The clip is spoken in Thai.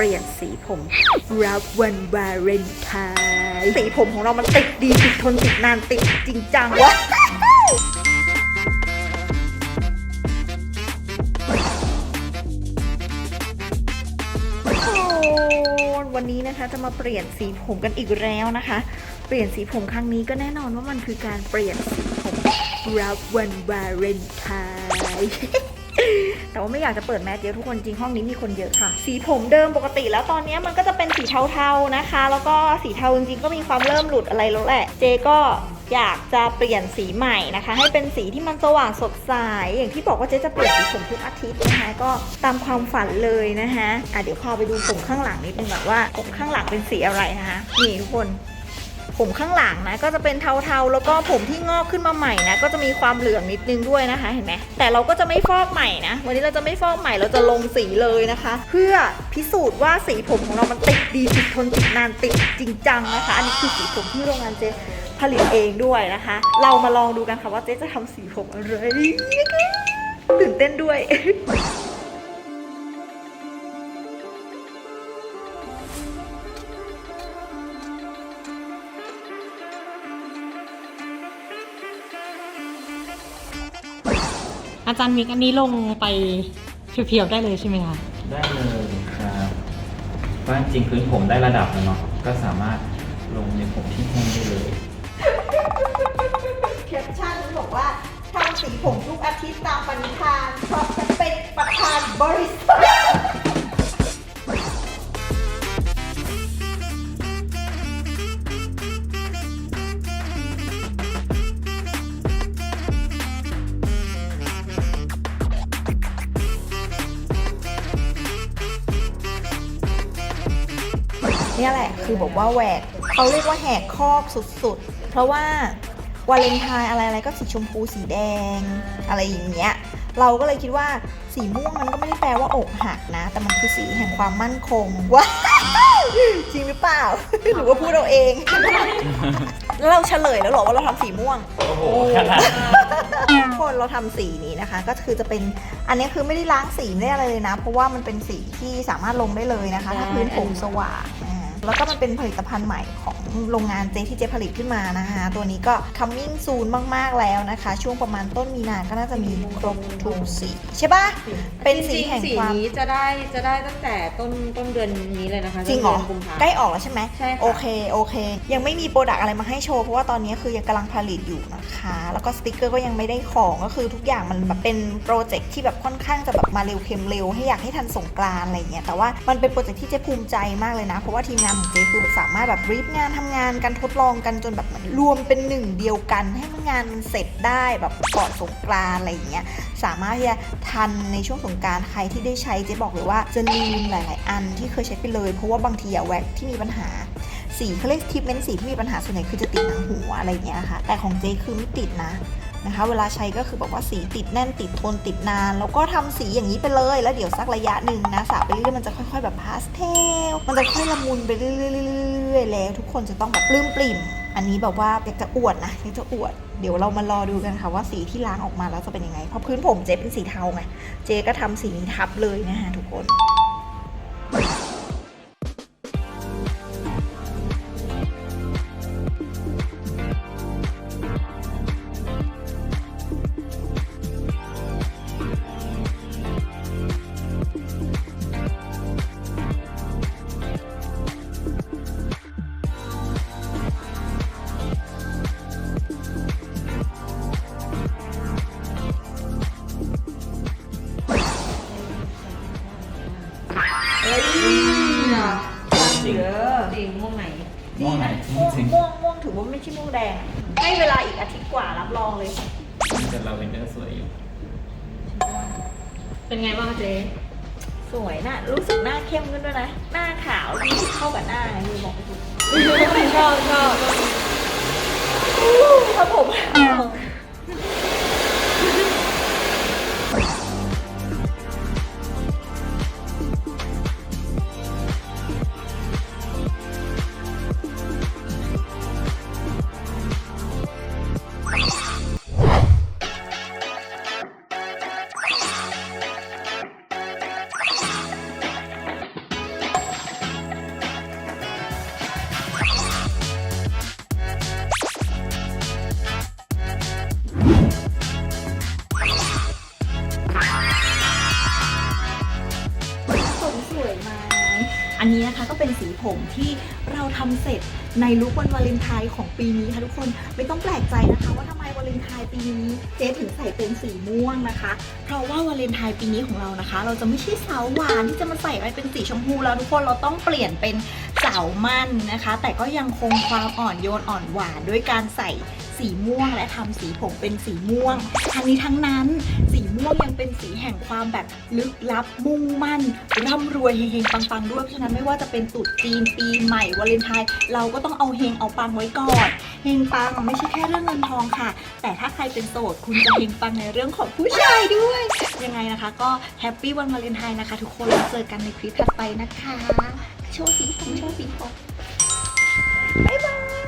ปลี่ยนสีผมรับวันวาเลนไทน์สีผมของเรามันติดดีติดทนติดนานติดจริงจังวะโอ้วันนี้นะคะจะมาเปลี่ยนสีผมกันอีกแล้วนะคะ เปลี่ยนสีผมครั้งนี้ก็แน่นอนว่ามันคือการเปลี่ยนสีผมรับวันวาเลนไทน์ แต่ว่าไม่อยากจะเปิดแมสเยอะทุกคนจริงห้องนี้มีคนเยอะค่ะ สีผมเดิมปกติแล้วตอนนี้มันก็จะเป็นสีเทาๆนะคะ แล้วก็สีเทาจริงๆก็มีความเริ่มหลุดอะไรแล้วแหละ เจก็อยากจะเปลี่ยนสีใหม่นะคะ ให้เป็นสีที่มันสว่างสดใสอย่างที่บอกว่าเจ๊จะเปลี่ยนสีผมทุกอาทิตย์นะคะก็ตามความฝันเลยนะคะอะเดี๋ยวพาไปดูผมข้างหลังนิดนึงก่อนว่าผมข้างหลังเป็นสีอะไรนะคะนี่ทุกคน ผมข้างหลังนะก็จะเป็นเทาๆ แล้วก็ผมที่งอกขึ้นมาใหม่นะก็จะมีความเหลืองนิดนึงด้วยนะคะเห็นไหมแต่เราก็จะไม่ฟอกใหม่นะ วันนี้เราจะไม่ฟอกใหม่เราจะลงสีเลยนะคะ เพื่อพิสูจน์ว่าสีผมของเรามันติดดีติดทนติดนานติดจริงจังนะคะ อันนี้คือสีผมที่โรงงานเจผลิตเองด้วยนะคะ เรามาลองดูกันค่ะว่าเจ๊จะทำสีผมอะไรตื่นเต้นด้วย อาจารย์มิกอันนี้ลงไปเพียวๆได้เลยใช่ไหมคะ ได้เลยครับเพราะจริงๆพื้นผมได้ระดับแล้วเนาะ ก็สามารถลงในผมที่แห้งได้เลย แคปชั่นบอกว่าทำสีผมทุกอาทิตย์ตามปณิธานเพราะจะเป็นประธานบริษัท เนี่ยแหละคือบอกว่าแหวกเขาเรียกว่าแหกคอกสุดๆ เพราะว่าวาเลนไทน์อะไรๆก็สีชมพูสีแดง อะไรอย่างเงี้ยเราก็เลยคิดว่าสีม่วงมันก็ไม่ได้แปลว่าอกหักนะ แต่มันคือสีแห่งความมั่นคงว้าวจริงหรือเปล่า หรือว่าพูดเราเองแล้วเราเฉลยแล้วเหรอว่าเราทำสีม่วงโอ้โหขนาดทุกคนเราทำสีนี้นะคะ ก็คือจะเป็นอันนี้คือไม่ได้ล้างสีไม่ได้อะไรเลยนะ เพราะว่ามันเป็นสีที่สามารถลงได้เลยนะคะ ถ้าพื้นผมสว่างอ่า แล้วก็มันเป็นผลิตภัณฑ์ใหม่ของโรงงานเจที่เจผลิตขึ้นมานะคะ ตัวนี้ก็ coming soon มาก ๆ แล้วนะคะ ช่วงประมาณต้นมีนาก็น่าจะมีครบทุกสีใช่ปะเป็นสีแห่งจริๆความสีนี้จะได้จะได้ตั้งแต่ต้นต้นเดือนนี้เลยนะคะจริงเหรอ ต้นดืนกุมภา ใกล้ออกแล้วใช่ไหมใช่ค่ะ โอเค โอเค ยังไม่มีโปรดักต์อะไรมาให้โชว์ เพราะว่าตอนนี้คือยังกำลังผลิตอยู่นะคะ แล้วก็สติกเกอร์ก็ยังไม่ได้ของก็คือทุกอย่างมันแบบเป็นโปรเจกต์ที่แบบค่อนข้างจะแบบมาเร็วเค็มเร็วให้อยากให้ทันสงกรานต์อะไรเงี้ยแต่ว่ามันเป็นโปรเจกต์ที่เจ๊ภูมิใจมากเลยนะ เพราะว่าทีมงานของเจ๊คือสามารถแบบรีบงานทำงานกันทดลองกันจนแบบรวมเป็นหนึ่งเดียวกันให้งานมันเสร็จได้แบบก่อนสงกรานอะไรอย่างเงี้ยสามารถที่จะทันในช่วงสงกรารใครที่ได้ใช้เจ๊บอกเลยว่าจะลืมหลาย ๆ อันที่เคยใช้ไปเลย เพราะว่าบางทีอะแว็กที่มีปัญหาสีเขาเรียกทิปเมนต์สีที่มีปัญหาส่วนใหญ่คือจะติดหนังหัวอะไรอย่างเงี้ยค่ะแต่ของเจ๊คือไม่ติดนะ นะคะ เวลาใช้ก็คือบอกว่าสีติดแน่นติดทนติดนาน แล้วก็ทำสีอย่างนี้ไปเลย แล้วเดี๋ยวสักระยะหนึ่งนะสระไปเรื่อยมันจะค่อยๆแบบพาสเทล มันจะค่อยละมุนไปเรื่อยๆแล้ว ทุกคนจะต้องแบบปลื้มปริ่ม อันนี้แบบว่าอยากจะอวดนะอยากจะอวด เดี๋ยวเรามารอดูกันค่ะว่าสีที่ล้างออกมาแล้วจะเป็นยังไง เพราะพื้นผมเจ๊เป็นสีเทาไง เจ๊ก็ทำสีนี้ทับเลยนะคะทุกคน แดง ให้เวลาอีกอาทิตย์กว่ารับรองเลยๆแต่ลาเวนเดอร์สวยอยู่ เป็นไงบ้างคะเจ๊สวยนะรู้สึกหน้าเข้มขึ้นด้วยนะ หน้าขาวดีเข้ากับหน้าไงมีบอกไปถูกชอบชอบครับผม นะคะก็เป็นสีผมที่เราทำเสร็จ ในลุควันวาเลนไทน์ของปีนี้ค่ะทุกคนไม่ต้องแปลกใจนะคะ ว่าทำไมวาเลนไทน์ปีนี้เจ๊ถึงใส่เป็นสีม่วงนะคะ เพราะว่าวาเลนไทน์ปีนี้ของเรานะคะ เราจะไม่ใช่สาวหวานที่จะมาใส่ไว้เป็นสีชมพูแล้วทุกคนเราต้องเปลี่ยนเป็นสาวมั่นนะคะ แต่ก็ยังคงความอ่อนโยนอ่อนหวานด้วยการใส่สีม่วงและทำสีผมเป็นสีม่วงทั้งนี้ทั้งนั้น สีม่วงยังเป็นสีแห่งความแบบลึกลับมุ่งมั่นร่ำรวยเฮงๆปังๆด้วยเพราะฉะนั้นไม่ว่าจะเป็นตรุษจีนปีใหม่วาเลนไทน์เราก็ก็ต้องเอาเฮงเอาปังไว้ก่อน เฮงปังไม่ใช่แค่เรื่องเงินทองค่ะ แต่ถ้าใครเป็นโสดคุณจะเฮงปังในเรื่องของผู้ชายด้วย ยังไงนะคะ ก็แฮปปี้วันวาเลนไทน์นะคะ ทุกคนแล้วเจอกันในคลิปถัดไปนะคะ โชว์สีผมโชว์สีผมบ๊ายบาย